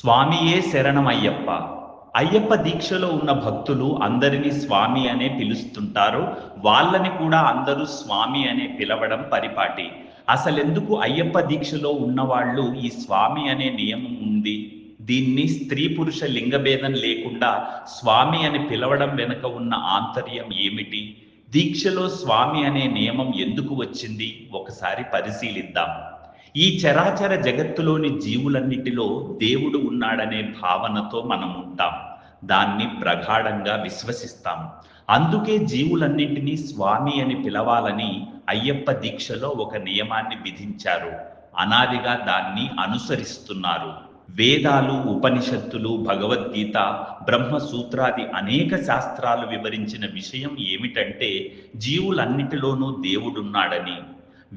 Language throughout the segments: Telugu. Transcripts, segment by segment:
స్వామియే శరణమయ్యప్ప. అయ్యప్ప దీక్షలో ఉన్న భక్తులు అందరినీ స్వామి అనే పిలుస్తుంటారు. వాళ్ళని కూడా అందరూ స్వామి అనే పిలవడం పరిపాటి. అసలెందుకు అయ్యప్ప దీక్షలో ఉన్నవాళ్ళు ఈ స్వామి అనే నియమం ఉంది? దీన్ని స్త్రీ పురుష లింగభేదం లేకుండా స్వామి అని పిలవడం వెనుక ఉన్న ఆంతర్యం ఏమిటి? దీక్షలో స్వామి అనే నియమం ఎందుకు వచ్చింది? ఒకసారి పరిశీలిద్దాం. ఈ చరాచర జగత్తులోని జీవులన్నిటిలో దేవుడు ఉన్నాడనే భావనతో మనం ఉంటాం దాన్ని ప్రగాఢంగా విశ్వసిస్తాం. అందుకే జీవులన్నింటినీ స్వామి అని పిలవాలని అయ్యప్ప దీక్షలో ఒక నియమాన్ని విధించారు. అనాదిగా దాన్ని అనుసరిస్తున్నారు. వేదాలు ఉపనిషత్తులు భగవద్గీత బ్రహ్మసూత్రాది అనేక శాస్త్రాలు వివరించిన విషయం ఏమిటంటే జీవులన్నిటిలోనూ దేవుడున్నాడని.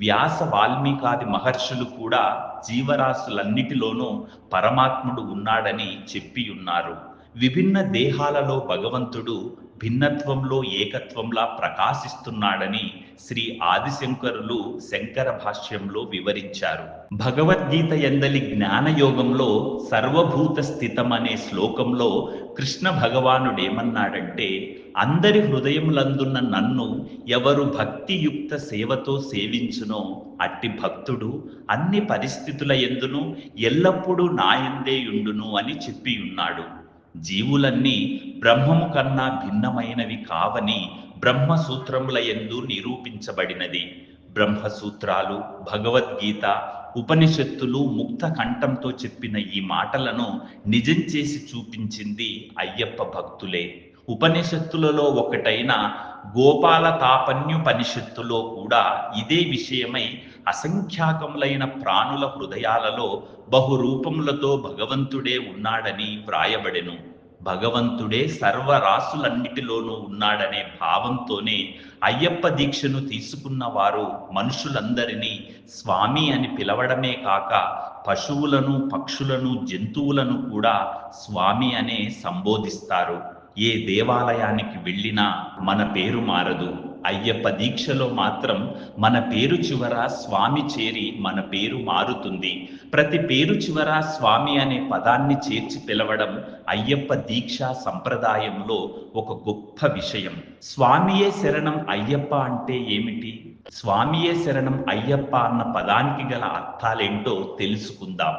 వ్యాస వాల్మీకాది మహర్షులు కూడా జీవరాశులన్నిటిలోనూ పరమాత్ముడు ఉన్నాడని చెప్పి ఉన్నారు విభిన్న దేహాలలో భగవంతుడు భిన్నత్వంలో ఏకత్వంలా ప్రకాశిస్తున్నాడని శ్రీ ఆదిశంకరులు శంకర భాష్యంలో వివరించారు. భగవద్గీత ఎందలి జ్ఞానయోగంలో సర్వభూత స్థితం అనే శ్లోకంలో కృష్ణ భగవానుడేమన్నాడంటే అందరి హృదయములందున్న నన్ను ఎవరు భక్తియుక్త సేవతో సేవించునో అట్టి భక్తుడు అన్ని పరిస్థితుల ఎందును ఎల్లప్పుడూ నాయందేయుండును అని చెప్పి ఉన్నాడు. జీవులన్నీ బ్రహ్మము కన్నా భిన్నమైనవి కావని బ్రహ్మసూత్రముల ఎందు నిరూపించబడినది. బ్రహ్మసూత్రాలు భగవద్గీత ఉపనిషత్తులు ముక్త కంఠంతో చెప్పిన ఈ మాటలను నిజం చేసి చూపించింది అయ్యప్ప భక్తులే. ఉపనిషత్తులలో ఒకటైన గోపాల తాపన్యుపనిషత్తులో కూడా ఇదే విషయమై అసంఖ్యాకములైన ప్రాణుల హృదయాలలో బహురూపములతో భగవంతుడే ఉన్నాడని వ్రాయబడెను. భగవంతుడే సర్వరాశులన్నిటిలోనూ ఉన్నాడనే భావంతోనే అయ్యప్ప దీక్షను తీసుకున్న వారు మనుషులందరినీ స్వామి అని పిలవడమే కాక పశువులను పక్షులను జంతువులను కూడా స్వామి అనే సంబోధిస్తారు. ఏ దేవాలయానికి వెళ్ళినా మన పేరు మారదు. అయ్యప్ప దీక్షలో మాత్రం మన పేరు చివర స్వామి చేరి మన పేరు మారుతుంది. ప్రతి పేరు చివర స్వామి అనే పదాన్ని చేర్చి పిలవడం అయ్యప్ప దీక్ష సంప్రదాయంలో ఒక గొప్ప విషయం. స్వామియే శరణం అయ్యప్ప అంటే ఏమిటి? స్వామియే శరణం అయ్యప్ప అన్న పదానికి గల అర్థాలేంటో తెలుసుకుందాం.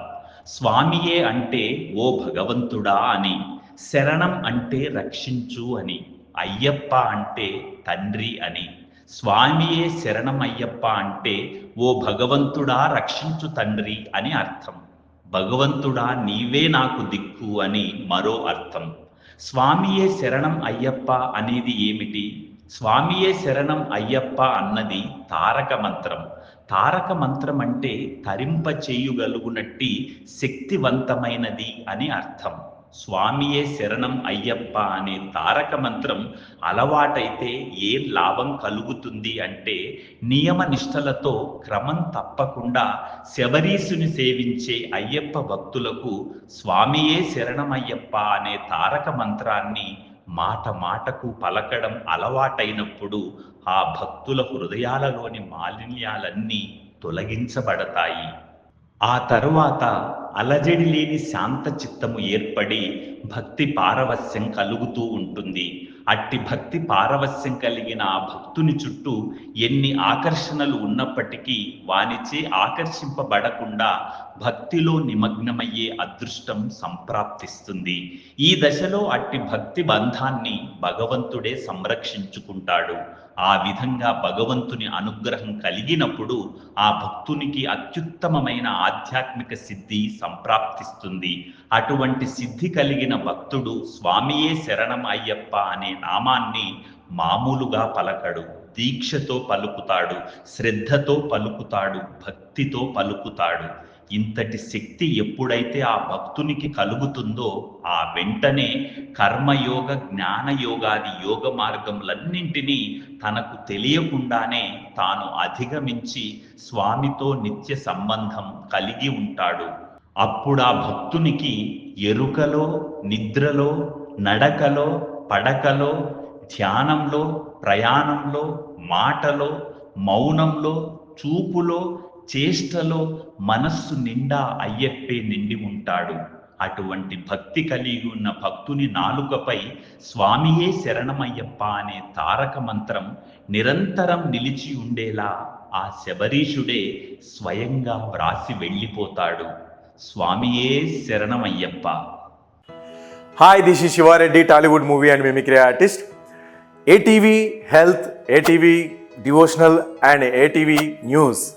స్వామియే అంటే ఓ భగవంతుడా అని. శరణం అంటే రక్షించు అని అయ్యప్ప అంటే తండ్రి అని. స్వామియే శరణం అయ్యప్ప అంటే ఓ భగవంతుడా రక్షించు తండ్రి అని అర్థం. భగవంతుడా నీవే నాకు దిక్కు అని మరో అర్థం. స్వామియే శరణం అయ్యప్ప అనేది ఏమిటి? స్వామియే శరణం అయ్యప్ప అన్నది తారక మంత్రం. తారక మంత్రం అంటే తరింప చేయగలుగునట్టి శక్తివంతమైనది అని అర్థం. స్వామియే శరణం అయ్యప్ప అనే తారక మంత్రం అలవాటైతే ఏం లాభం కలుగుతుంది అంటే నియమ నిష్టలతో క్రమం తప్పకుండా శబరీసుని సేవించే అయ్యప్ప భక్తులకు స్వామియే శరణం అయ్యప్ప అనే తారక మంత్రాన్ని మాట మాటకు పలకడం అలవాటైనప్పుడు ఆ భక్తుల హృదయాలలోని మాలిన్యాలన్నీ తొలగించబడతాయి. ఆ తరువాత అలజడి లేని శాంత చిత్తము ఏర్పడి భక్తి పారవస్యం కలుగుతూ ఉంటుంది. అట్టి భక్తి పారవస్యం కలిగిన ఆ భక్తుని చుట్టూ ఎన్ని ఆకర్షణలు ఉన్నప్పటికీ వానిచే ఆకర్షింపబడకుండా భక్తిలో నిమగ్నమయ్యే అదృష్టం సంప్రాప్తిస్తుంది. ఈ దశలో అట్టి భక్తి బంధాన్ని భగవంతుడే సంరక్షించుకుంటాడు. ఆ విధంగా భగవంతుని అనుగ్రహం కలిగినప్పుడు ఆ భక్తునికి అత్యుత్తమమైన ఆధ్యాత్మిక సిద్ధి సంప్రాప్తిస్తుంది. అటువంటి సిద్ధి కలిగిన భక్తుడు స్వామియే శరణం అయ్యప్ప అనే నామాన్ని మామూలుగా పలకడు. దీక్షతో పలుకుతాడు శ్రద్ధతో పలుకుతాడు భక్తితో పలుకుతాడు. ఇంతటి శక్తి ఎప్పుడైతే ఆ భక్తునికి కలుగుతుందో ఆ వెంటనే కర్మయోగ జ్ఞానయోగాది యోగ మార్గములన్నింటినీ తనకు తెలియకుండానే తాను అధిగమించి స్వామితో నిత్య సంబంధం కలిగి ఉంటాడు. అప్పుడు ఆ భక్తునికి ఎరుకలో నిద్రలో నడకలో పడకలో ధ్యానంలో ప్రయాణంలో మాటలో మౌనంలో చూపులో చేష్టలో మనస్సు నిండా అయ్యప్పే నిండి ఉంటాడు. అటువంటి భక్తి కలిగి ఉన్న భక్తుని నాలుకపై స్వామియే శరణమయ్యప్ప అనే తారక మంత్రం నిరంతరం నిలిచి ఉండేలా ఆ శబరీషుడే స్వయంగా వ్రాసి వెళ్ళిపోతాడు. స్వామియే శరణమయ్యప్ప. Hi this is Siva Reddy Tollywood movie and mimicry artist ATV health ATV devotional and ATV news